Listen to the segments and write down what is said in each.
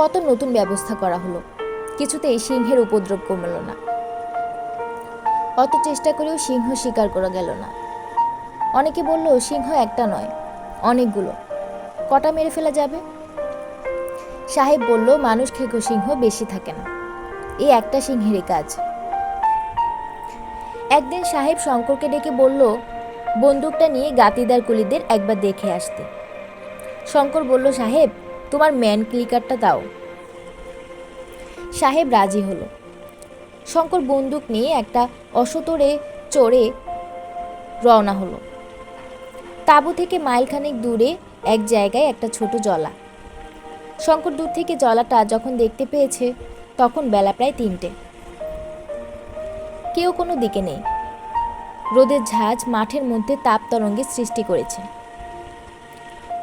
কত নতুন ব্যবস্থা করা হলো। কিছুতেই সিংহের উপদ্রব কমল না। অত চেষ্টা করেও সিংহ শিকার করা গেল না। অনেকে বলল, সিংহ একটা নয়, অনেকগুলো। কটা মেরে ফেলা যাবে? সাহেব বলল, মানুষ খেকো সিংহ বেশি থাকে না। এই একটা সিংহেরই কাজ। একদিন সাহেব শঙ্করকে ডেকে বলল, বন্দুকটা নিয়ে গাতিদার কুলিদের একবার দেখে আসতে। শঙ্কর বলল, সাহেব তোমার ম্যান ক্লিকারটা দাও। সাহেব রাজি হলো। শঙ্কর বন্দুক নিয়ে একটা অসতরে চড়ে রওনা হলো। তাঁবু থেকে মাইলখানেক দূরে এক জায়গায় একটা ছোট জলা। শঙ্কর দূর থেকে জলাটা যখন দেখতে পেয়েছে, তখন বেলা প্রায় তিনটে। কেউ কোনো দিকে নেই। রোদের ঝাঁজ মাঠের মধ্যে তাপ তরঙ্গের সৃষ্টি করেছে।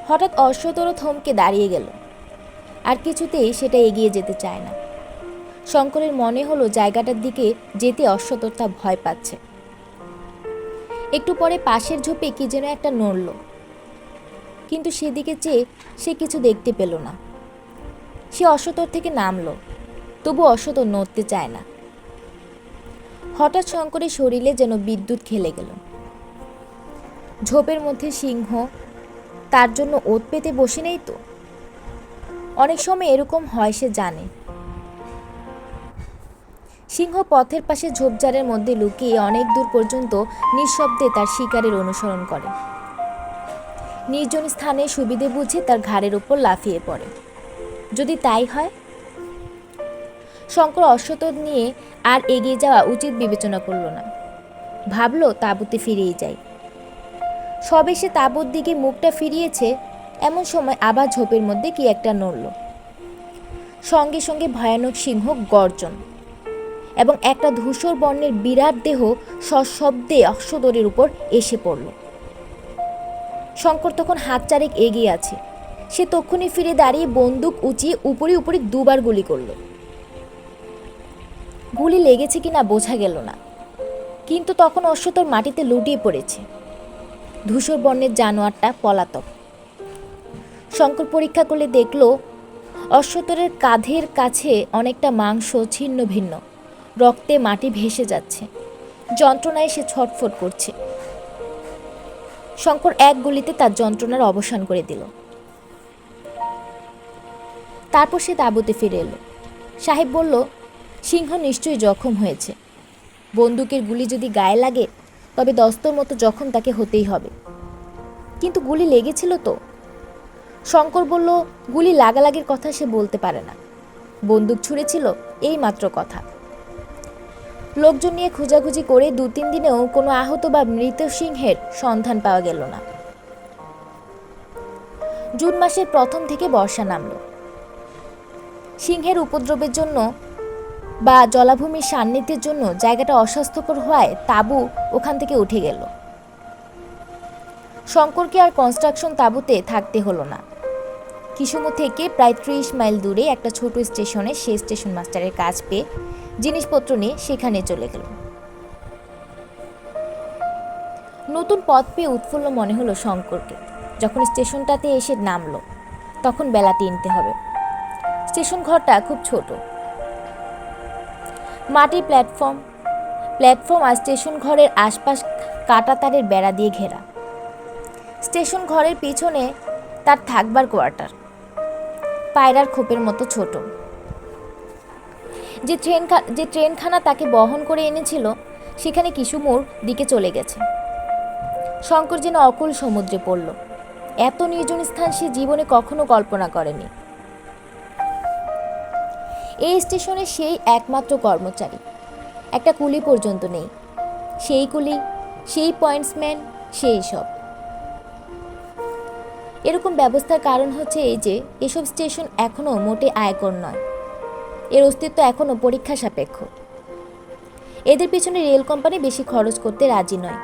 হঠাৎ অশ্বতর থমকে দাঁড়িয়ে গেল। আর কিছুতেই সেটা এগিয়ে যেতে চায় না। শঙ্করের মনে হলো জায়গাটার দিকে যেতে অশ্বতর তা ভয় পাচ্ছে। একটু পরে পাশের ঝোপে কি যেন একটা নড়ল। কিন্তু সেদিকে চেয়ে সে কিছু দেখতে পেল না। সে অশ্বতর থেকে নামলো, তবু অশ্বতর নড়তে চায় না। হঠাৎ শঙ্করের শরীরে যেন বিদ্যুৎ খেলে গেল। ঝোপের মধ্যে সিংহ তার জন্য ওত পেতে বসে নেই তো? অনেক সময় এরকম হয়, সে জানে। সিংহ পথের পাশে ঝোপঝাড়ের মধ্যে লুকিয়ে অনেক দূর পর্যন্ত নিঃশব্দে তার শিকারের অনুসরণ করে। নির্জন স্থানে সুবিধে বুঝে তার ঘাড়ের ওপর লাফিয়ে পড়ে। যদি তাই হয়? শঙ্কর অশ্বতর নিয়ে আর এগিয়ে যাওয়া উচিত বিবেচনা করল না। ভাবলো তাঁবুতে ফিরেই যায় সবে সে তাঁবুর দিকে মুখটা ফিরিয়েছে, এমন সময় আবার ঝোপের মধ্যে কি একটা নড়ল। সঙ্গে সঙ্গে ভয়ানক সিংহ গর্জন এবং একটা ধূসর বর্ণের বিরাট দেহ সশব্দে অশ্বদরের উপর এসে পড়ল। শঙ্কর তখন হাত চারেক এগিয়ে আছে। সে তক্ষুনি ফিরে দাঁড়িয়ে বন্দুক উঁচিয়ে উপরে উপরে দুবার গুলি করল। গুলি লেগেছে কিনা বোঝা গেল না। কিন্তু তখন অশ্বতর মাটিতে লুটিয়ে পড়েছে। ধূসর বর্ণের জানোয়ারটা পলাতক। শঙ্কর পরীক্ষা করলে দেখল অশ্বতরের কাঁধের কাছে অনেকটা মাংস ছিন্ন ভিন্ন। রক্তে মাটি ভেসে যাচ্ছে। যন্ত্রণায় সে ছটফট করছে। শঙ্কর এক গুলিতে তার যন্ত্রণার অবসান করে দিল। তারপর সে তাঁবুতে ফিরে এলো। সাহেব বলল, সিংহ নিশ্চয়ই জখম হয়েছে। বন্দুকের গুলি যদি গায়ে লাগে তবে দস্তর মতো যখন তাকে হতেই হবে। কিন্তু গুলি লেগেছিল তো? শঙ্কর বলল, গুলি লাগালাগির কথা সে বলতে পারে না। বন্দুক ছুঁড়েছিল এই মাত্র কথা। লোকজন নিয়ে খোঁজাখুঁজি করে দু তিন দিনেও কোনো আহত বা মৃত সিংহের সন্ধান পাওয়া গেল না। জুন মাসের প্রথম থেকে বর্ষা নামলো। সিংহের উপদ্রবের জন্য বা জলাভূমির সান্নিধ্যের জন্য জায়গাটা অস্বাস্থ্যকর হওয়ায় তাঁবু ওখান থেকে উঠে গেল। শঙ্করকে আর কনস্ট্রাকশন তাঁবুতে থাকতে হলো না। কিসমু থেকে প্রায় ত্রিশ মাইল দূরে একটা ছোট স্টেশনে সে স্টেশন মাস্টারের কাজ পেয়ে জিনিসপত্র নিয়ে সেখানে চলে গেল। নতুন পথ পেয়ে উৎফুল্ল মনে হলো শঙ্করকে। যখন স্টেশনটাতে এসে নামলো, তখন বেলা তিনটে হবে। স্টেশন ঘরটা খুব ছোট। মাটির প্ল্যাটফর্ম। প্ল্যাটফর্ম আর স্টেশন ঘরের আশপাশ কাটা তারের বেড়া দিয়ে ঘেরা। স্টেশন ঘরের পিছনে তার থাকবার কোয়ার্টার। পায়রার খোপের মতো ছোট। যে ট্রেন যে ট্রেনখানা তাকে বহন করে এনেছিল, সেখানে কিশুমুর দিকে চলে গেছে। শঙ্কর যেন অকুল সমুদ্রে পড়ল। এত নির্জন স্থান সে জীবনে কখনো কল্পনা করেনি। এই স্টেশনে সেই একমাত্র কর্মচারী। একটা কুলি পর্যন্ত নেই। সেই কুলি, সেই পয়েন্টসম্যান, সেই সব। এরকম ব্যবস্থার কারণ হচ্ছে এই যে, এসব স্টেশন এখনও মোটে আয়কর নয়। এর অস্তিত্ব এখনও পরীক্ষা সাপেক্ষ। এদের পিছনে রেল কোম্পানি বেশি খরচ করতে রাজি নয়।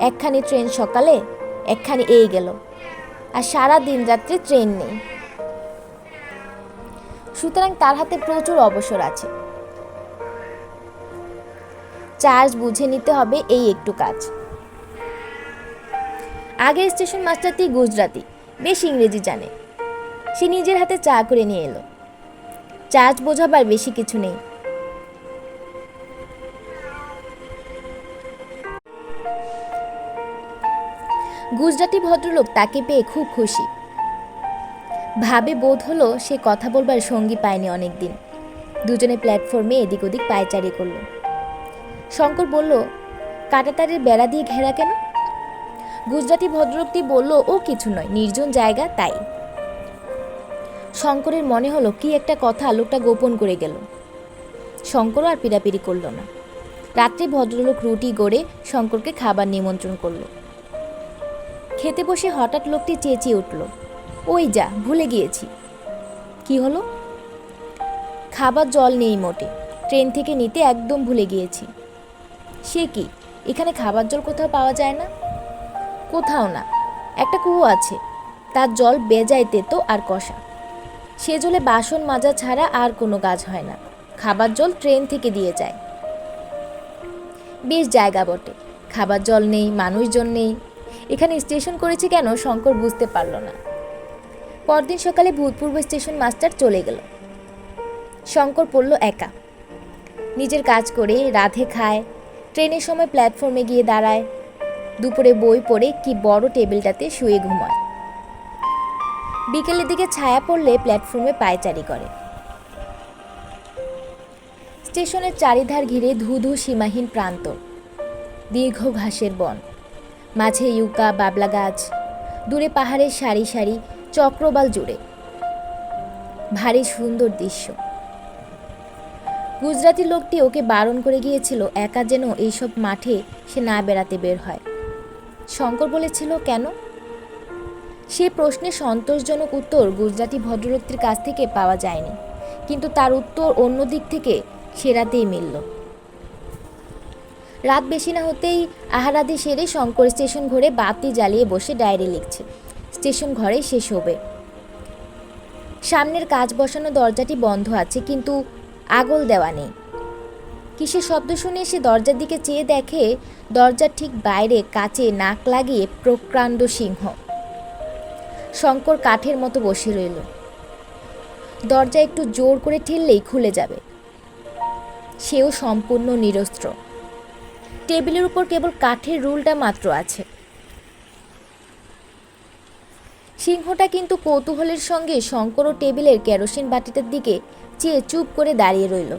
একখানি ট্রেন সকালে, একখানি এই গেল। আর সারা দিন রাত্রে ট্রেন নেই। সুতরাং তার হাতে প্রচুর অবসর আছে। চার্জ বুঝে নিতে হবে এই একটু কাজ। আগের স্টেশন মাস্টারটি গুজরাটি বেশ ইংরেজি জানে। সে নিজের হাতে চা করে নিয়ে এলো। চার্জ বোঝাবার বেশি কিছু নেই। গুজরাটি ভদ্রলোক তাকে পেয়ে খুব খুশি। ভাবে বোধ হলো সে কথা বলবার সঙ্গী পায়নি অনেক দিন দুজনে প্ল্যাটফর্মে এদিক ওদিক পায়চারি করল। শঙ্কর বলল, কাটাতারের বেড়া দিয়ে ঘেরা কেন? গুজরাটি ভদ্রলোকটি বলল, ও কিছু নয়, নির্জন জায়গা, তাই। শঙ্করের মনে হলো, কি একটা কথা, লোকটা গোপন করে গেল। শঙ্করও আর পিড়াপিড়ি করল না। রাত্রে ভদ্রলোক রুটি গড়ে শঙ্করকে খাবার নিমন্ত্রণ করল। খেতে বসে হঠাৎ লোকটি চেঁচিয়ে উঠল ওই যা, ভুলে গিয়েছি। কি হলো? খাবার জল নেই মোটে। ট্রেন থেকে নিতে একদম ভুলে গিয়েছি। সে কি? এখানে খাবার জল কোথাও পাওয়া যায় না? কোথাও না। একটা কুয়ো আছে। তার জল বেজায় তেতো আর কষা। সে জলে বাসন মাজা ছাড়া আর কোনো কাজ হয় না। খাবার জল ট্রেন থেকে দিয়ে যায়। বেশ জায়গা বটে। খাবার জল নেই, মানুষজন নেই। এখানে স্টেশন করেছে কেন? শঙ্কর বুঝতে পারল না। পরদিন সকালে ভূতপূর্ব স্টেশন মাস্টার চলে গেল। শঙ্কর পড়ল একা। নিজের কাজ করে রাধে খায়, ট্রেনের সময় প্ল্যাটফর্মে গিয়ে দাঁড়ায়, দুপুরে বই পড়ে কি বড় টেবিলটাতে শুয়ে ঘুমায়। বিকেলের দিকে ছায়া পড়লে প্ল্যাটফর্মে পায়চারি করে। স্টেশনের চারিধার ঘিরে ধু ধু সীমাহীন প্রান্তর দীর্ঘ ঘাসের বন, মাঝে ইউকা বাবলা গাছ দূরে পাহাড়ের সারি সারি চক্রবাল জুড়ে। ভারী সুন্দর দৃশ্য। গুজরাটি লোকটি ওকে বারণ করে গিয়েছিল, একা যেন এইসব মাঠে সে না বেড়াতে বের হয়। শঙ্কর বলেছিল, কেন? সে প্রশ্নের সন্তোষজনক উত্তর গুজরাটি ভদ্রলোকটির কাছ থেকে পাওয়া যায়নি, কিন্তু তার উত্তর অন্য দিক থেকে সেরাতেই মিলল। রাত বেশি না হতেই আহারাদি সেরে শঙ্কর স্টেশন ঘরে বাতি জ্বালিয়ে বসে ডায়েরি লিখছে। স্টেশন ঘরে শেষ হবে। সামনের কাজ বসানো দরজাটি বন্ধ আছে, কিন্তু আগল দেওয়া নেই। কিসের শব্দ শুনে সে দরজার দিকে চেয়ে দেখে দরজার ঠিক বাইরে কাচে নাক লাগিয়ে প্রক্রান্ড সিংহ। শঙ্কর কাঠের মতো বসে রইল। দরজা একটু জোর করে ঠেললেই খুলে যাবে। সেও সম্পূর্ণ নিরস্ত্র। টেবিলের উপর কেবল কাঠের রুলটা মাত্র আছে। সিংহটা কিন্তু কৌতূহলের সঙ্গে শঙ্কর ও টেবিলের কেরোসিন বাটিটার দিকে চেয়ে চুপ করে দাঁড়িয়ে রইল।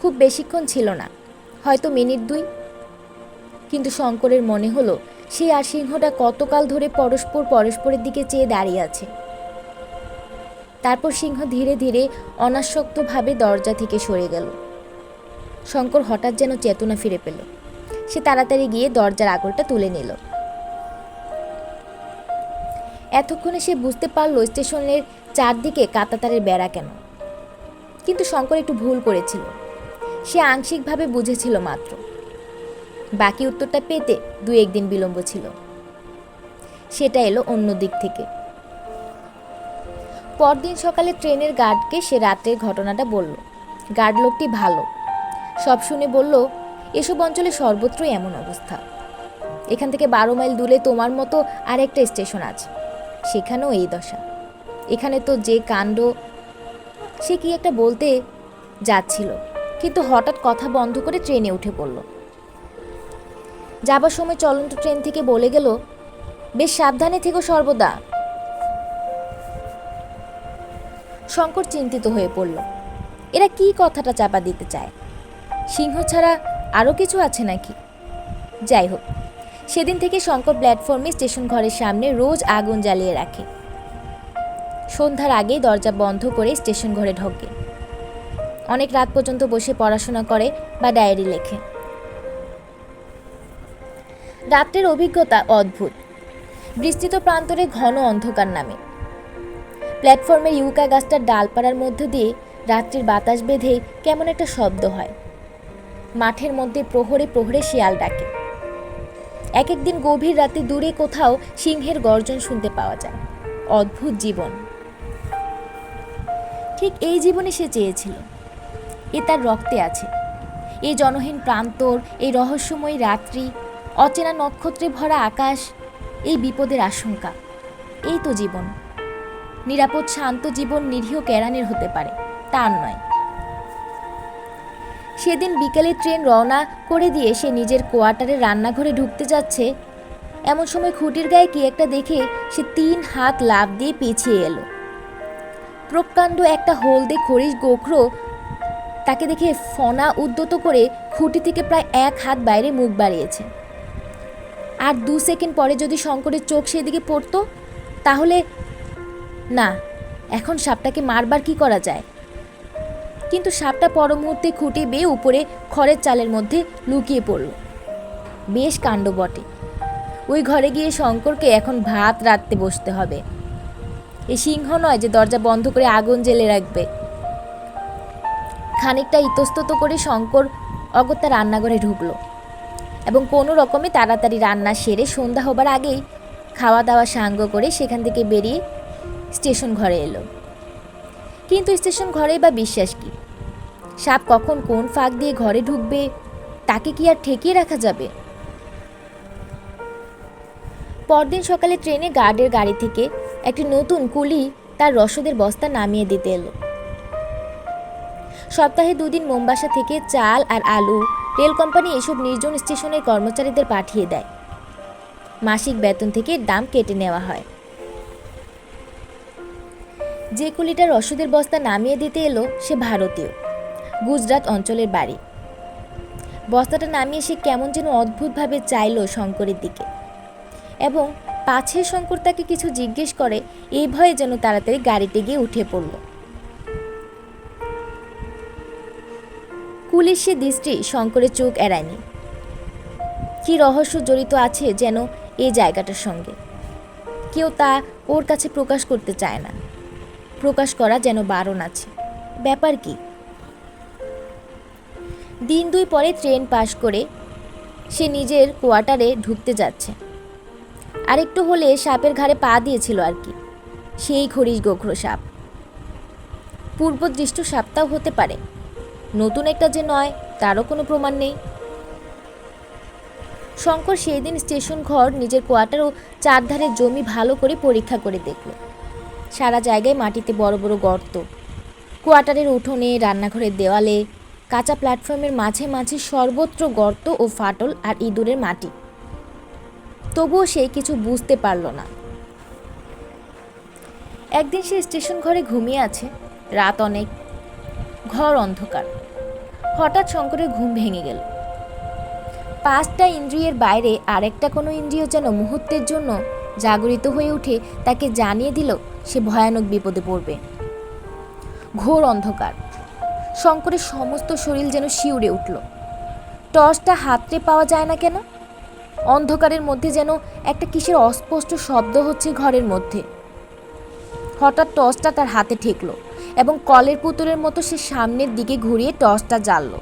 খুব বেশিক্ষণ ছিল না, হয়তো মিনিট দুই। কিন্তু শঙ্করের মনে হলো, সে আর সিংহটা কতকাল ধরে পরস্পর পরস্পরের দিকে চেয়ে দাঁড়িয়ে আছে। তারপর সিংহ ধীরে ধীরে অনাসক্তভাবে দরজা থেকে সরে গেল। শঙ্কর হঠাৎ যেন চেতনা ফিরে পেল। সে তাড়াতাড়ি গিয়ে দরজার আগলটা তুলে নিল। এতক্ষণে সে বুঝতে পারল স্টেশনের চারদিকে কাতাতারের বেড়া কেন। কিন্তু শঙ্কর একটু ভুল করেছিল। সে আংশিকভাবে বুঝেছিল মাত্র। বাকি উত্তরটা পেতে দু একদিন বিলম্ব ছিল। সেটা এলো অন্য দিক থেকে। পরদিন সকালে ট্রেনের গার্ডকে সে রাতের ঘটনাটা বলল। গার্ড লোকটি ভালো। সব শুনে বলল, এসব অঞ্চলে সর্বত্রই এমন অবস্থা। এখান থেকে বারো মাইল দূরে তোমার মতো আরেকটা স্টেশন আছে। সেখানেও এই দশা। এখানে তো যে কাণ্ড, সে কি একটা বলতে যাচ্ছিল, কিন্তু হঠাৎ কথা বন্ধ করে ট্রেনে উঠে পড়ল। যাবার সময় চলন্ত ট্রেন থেকে বলে গেল, বেশ সাবধানে থেকো সর্বদা। শঙ্কর চিন্তিত হয়ে পড়ল, এরা কি কথাটা চাপা দিতে চায়? সিংহ ছাড়া আরও কিছু আছে নাকি? যাই হোক সেদিন থেকে শঙ্কর প্ল্যাটফর্মে স্টেশন ঘরের সামনে রোজ আগুন জ্বালিয়ে রাখে। সন্ধ্যার আগেই দরজা বন্ধ করে স্টেশন ঘরে ঢোকে। অনেক রাত পর্যন্ত বসে পড়াশোনা করে বা ডায়েরি লেখে। রাত্রের অভিজ্ঞতা অদ্ভুত। বিস্তৃত প্রান্তরে ঘন অন্ধকার নামে। প্ল্যাটফর্মের ইউকা গাছটার ডালপাড়ার মধ্য দিয়ে রাত্রির বাতাস বেঁধে কেমন একটা শব্দ হয়। মাঠের মধ্যে প্রহরে প্রহরে শিয়াল ডাকে। এক একদিন গভীর রাতে দূরে কোথাও সিংহের গর্জন শুনতে পাওয়া যায়। অদ্ভুত জীবন। ঠিক এই জীবনে সে চেয়েছিল। এ তার রক্তে আছে। এই জনহীন প্রান্তর, এই রহস্যময় রাত্রি, অচেনা নক্ষত্রে ভরা আকাশ, এই বিপদের আশঙ্কা। এই তো জীবন। নিরাপদ, শান্ত জীবন নিরীহ কেরানির হতে পারে। তার নয়। সেদিন বিকেলে ট্রেন রওনা করে দিয়ে সে নিজের কোয়ার্টারে রান্নাঘরে ঢুকতে যাচ্ছে। এমন সময় খুঁটির গায়ে কি একটা দেখে সে তিন হাত লাভ দিয়ে পিছিয়ে এলো। প্রকাণ্ড একটা হলদে খরিশ গোখরো তাকে দেখে ফনা উদ্যত করে খুঁটি থেকে প্রায় এক হাত বাইরে মুখ বাড়িয়েছে। আর দু সেকেন্ড পরে যদি শঙ্করের চোখ সেদিকে পড়তো, তাহলে না, এখন সাপটাকে মারবার কি করা যায়? কিন্তু সাপটা পর মুহূর্তে খুঁটে বেয়ে উপরে খড়ের চালের মধ্যে লুকিয়ে পড়ল। বেশ কাণ্ড বটে। ওই ঘরে গিয়ে শঙ্করকে এখন ভাত রাঁধতে বসতে হবে। এ সিংহ নয় যে দরজা বন্ধ করে আগুন জ্বেলে রাখবে। খানিকটা ইতস্তত করে শঙ্কর অগত্যা রান্নাঘরে ঢুকলো এবং কোনো রকমে তাড়াতাড়ি রান্না সেরে সন্ধ্যা হবার আগেই খাওয়া দাওয়া সাঙ্গ করে সেখান থেকে বেরিয়ে স্টেশন ঘরে এলো। কিন্তু স্টেশন ঘরে বা বিশ্বাস কি? সাপ কখন কোন ফাঁক দিয়ে ঘরে ঢুকবে, তাকে কি আর ঠেকিয়ে রাখা যাবে? পরদিন সকালে ট্রেনে গার্ডের গাড়ি থেকে একটি নতুন কুলি তার রসদের বস্তা নামিয়ে দিতে এলো। সপ্তাহে দুদিন মোমবাসা থেকে চাল আর আলু, রেল কোম্পানি এসব নির্জন স্টেশনের কর্মচারীদের পাঠিয়ে দেয়। মাসিক বেতন থেকে দাম কেটে নেওয়া হয়। যে কুলিটার রসদের বস্তা নামিয়ে দিতে এলো, সে ভারতীয়। গুজরাট অঞ্চলের বাড়ি। বস্তাটা নামিয়ে সে কেমন যেন অদ্ভুতভাবে চাইল শঙ্করের দিকে। এবং পাছে শঙ্কর তাকে কিছু জিজ্ঞেস করে এই ভয়ে যেন তাড়াতাড়ি গাড়িতে গিয়ে উঠে পড়ল। কুলির সে দৃষ্টি শঙ্করের চোখ এড়ায়নি। কি রহস্য জড়িত আছে যেন এই জায়গাটার সঙ্গে? কেউ তা ওর কাছে প্রকাশ করতে চায় না। প্রকাশ করা যেন বারণ আছে। ব্যাপার কি? দিন দুই পরে ট্রেন পাশ করে সে নিজের কোয়ার্টারে ঢুকতে যাচ্ছে। আর একটু হলে সাপের ঘাড়ে পা দিয়েছিল আর কি। সেই খরিশ গোখরো সাপ। পূর্বদৃষ্ট সাপটাও হতে পারে। নতুন একটা যে নয়, তারও কোনো প্রমাণ নেই। শঙ্কর সেই দিন স্টেশন ঘর নিজের কোয়ার্টার ও চারধারে জমি ভালো করে পরীক্ষা করে দেখল। সারা জায়গায় মাটিতে বড় বড় গর্ত। কোয়ার্টারের উঠোনে, রান্নাঘরের দেওয়ালে, কাঁচা প্ল্যাটফর্মের মাঝে মাঝে সর্বত্র গর্ত ও ফাটল আর ইঁদুরের মাটি। তবুও সে কিছু বুঝতে পারল না। একদিন সে স্টেশন ঘরে ঘুমিয়ে আছে। রাত অনেক। ঘর অন্ধকার। হঠাৎ শঙ্করের ঘুম ভেঙে গেল। পাঁচটা ইন্দ্রিয়ের বাইরে আরেকটা কোনো ইন্দ্রিয় যেন মুহূর্তের জন্য জাগরিত হয়ে উঠে তাকে জানিয়ে দিল, সে ভয়ানক বিপদে পড়বে। ঘোর অন্ধকার। শঙ্করের সমস্ত শরীর যেন শিউরে উঠল। টর্চটা হাতড়ে পাওয়া যায় না কেন? অন্ধকারের মধ্যে যেন একটা কিসের অস্পষ্ট শব্দ হচ্ছে ঘরের মধ্যে। হঠাৎ টর্চটা তার হাতে ঠেকলো এবং কলের পুতুলের মতো সে সামনের দিকে ঘুরিয়ে টর্চটা জ্বাললো।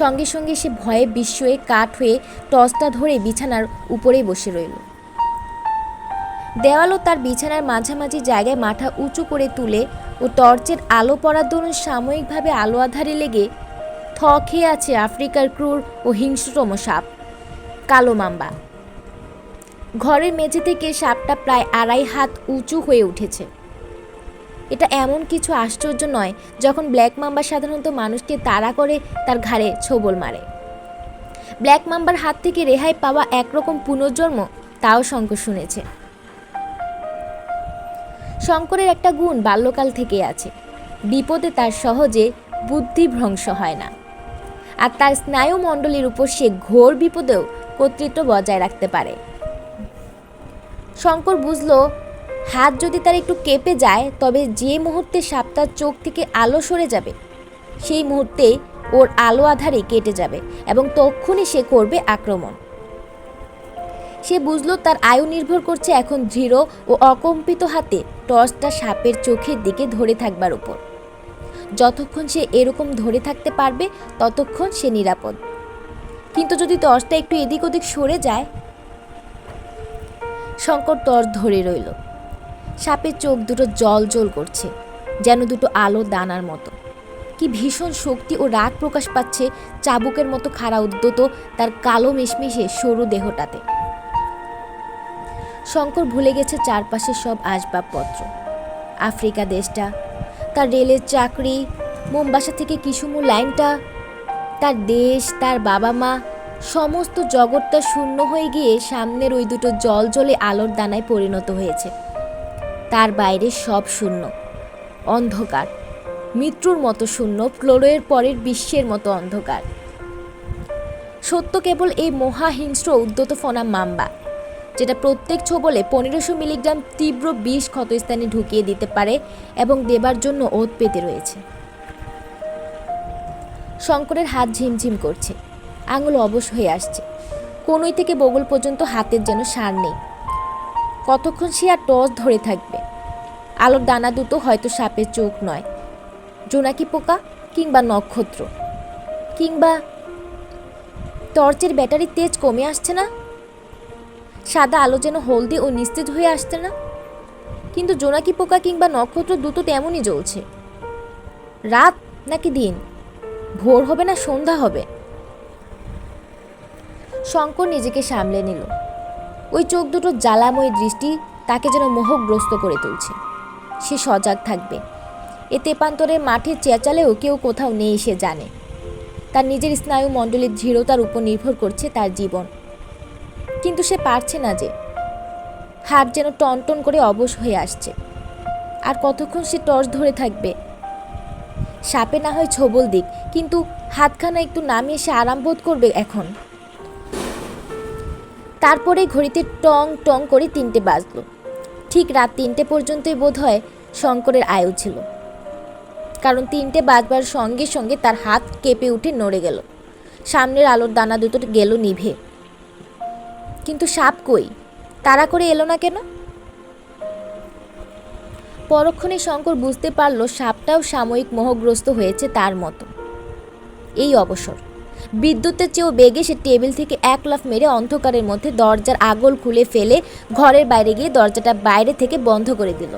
সঙ্গে সঙ্গে সে ভয়ে বিস্ময়ে কাঠ হয়ে টর্চটা ধরে বিছানার উপরেই বসে রইল। দেওয়ালও তার বিছানার মাঝামাঝি জায়গায় মাথা উঁচু করে তুলে ও টর্চের আলো পড়ার দরুন সাময়িকভাবে আলো আধারে লেগে থ খেয়ে আছে আফ্রিকার ক্রুর ও হিংস্রতম সাপ, কালো মাম্বা। ঘরের মেঝে থেকে সাপটা প্রায় আড়াই হাত উঁচু হয়ে উঠেছে। এটা এমন কিছু আশ্চর্য নয়, যখন ব্ল্যাক মাম্বা সাধারণত মানুষকে তাড়া করে তার ঘাড়ে ছোবল মারে। ব্ল্যাক মাম্বার হাত থেকে রেহাই পাওয়া একরকম পুনর্জন্ম তাও শঙ্কর শুনেছে। শঙ্করের একটা গুণ বাল্যকাল থেকে আছে। বিপদে তার সহজে বুদ্ধি ভ্রংশ হয় না। আর তার স্নায়ুমণ্ডলীর উপর সে ঘোর বিপদেও কর্তৃত্ব বজায় রাখতে পারে। শঙ্কর বুঝলো হাত যদি তার একটু কেঁপে যায়, তবে যে মুহূর্তে সাপটার চোখ থেকে আলো সরে যাবে, সেই মুহূর্তে ওর আলো আধারে কেটে যাবে এবং তক্ষুনি সে করবে আক্রমণ। সে বুঝলো তার আয়ু নির্ভর করছে এখন দৃঢ় ও অকম্পিত হাতে টর্চটা সাপের চোখের দিকে ধরে থাকবার উপর। যতক্ষণ সে এরকম ধরে থাকতে পারবে, ততক্ষণ সে নিরাপদ। কিন্তু যদি টর্চটা একটু এদিক ওদিক সরে যায় শঙ্কর টর্চ ধরে রইল। সাপের চোখ দুটো জল জল করছে, যেন দুটো আলো দানার মতো। কি ভীষণ শক্তি ও রাগ প্রকাশ পাচ্ছে চাবুকের মতো খাড়া উদ্যত তার কালো মিশমিশে সরু দেহটাতে। শঙ্কর ভুলে গেছে চারপাশের সব আসবাবপত্র। আফ্রিকা দেশটা, তার রেলের চাকরি, মোমবাসা থেকে কিসুমু লাইনটা, তার দেশ, তার বাবা মা সমস্ত জগৎটা শূন্য হয়ে গিয়ে সামনের ওই দুটো জল জলে আলোর দানায় পরিণত হয়েছে। তার বাইরে সব শূন্য। অন্ধকার। মৃত্যুর মতো শূন্য, প্রলয়ের পরের বিশ্বের মতো অন্ধকার। সত্য কেবল এই মহাহিংস্র উদ্যত ফনা মাম্বা, যেটা প্রত্যেক ছোবলে পনেরোশো মিলিগ্রাম তীব্র বিষ ক্ষতস্থানে ঢুকিয়ে দিতে পারে এবং দেবার জন্য ওত পেতে রয়েছে। শঙ্করের হাত ঝিমঝিম করছে। আঙুল অবশ হয়ে আসছে। কোনোই থেকে বগল পর্যন্ত হাতের যেন সার নেই। কতক্ষণ সে আর টস ধরে থাকবে? আলোর দানা দুটো হয়তো সাপের চোখ নয়। জোনাকি পোকা কিংবা নক্ষত্র? কিংবা টর্চের ব্যাটারির তেজ কমে আসছে না? সাদা আলো যেন হলদে ও নিস্তেজ হয়ে আসছে না? কিন্তু জোনাকি পোকা কিংবা নক্ষত্র দুটো তেমনই জ্বলছে। রাত নাকি দিন? ভোর হবে না সন্ধ্যা হবে? শঙ্কর নিজেকে সামলে নিল। ওই চোখ দুটো জ্বালাময় দৃষ্টি তাকে যেন মোহগ্রস্ত করে তুলছে। সে সজাগ থাকবে। এ তেপান্তরের মাঠে চেঁচালেও কেউ কোথাও নেই সে জানে। তার নিজের স্নায়ু মণ্ডলীর দৃঢ়তার উপর নির্ভর করছে তার জীবন। কিন্তু সে পারছে না যে। হাত যেন টনটন করে অবশ হয়ে আসছে। আর কতক্ষণ সে টর্চ ধরে থাকবে? সাপে না হয় ছবল দিক, কিন্তু হাতখানা একটু নামিয়ে সে আরাম বোধ করবে এখন। তারপরে ঘড়িতে টং টং করে তিনটে বাজলো। ঠিক রাত তিনটে পর্যন্তই বোধ হয় শঙ্করের আয়ু ছিল। কারণ তিনটে বাজবার সঙ্গে সঙ্গে তার হাত কেঁপে উঠে নড়ে গেল। সামনের আলোর দানা দুটো গেল নিভে। কিন্তু সাপ কই? তাড়া করে এলো না কেন? পরক্ষণে শঙ্কর বুঝতে পারল সাপটাও সাময়িক মোহগ্রস্ত হয়েছে তার মতো। এই অবসর। বিদ্যুতের চেয়েও বেগে সে টেবিল থেকে এক লাফ মেরে অন্ধকারের মধ্যে দরজার আগল খুলে ফেলে ঘরের বাইরে গিয়ে দরজাটা বাইরে থেকে বন্ধ করে দিল।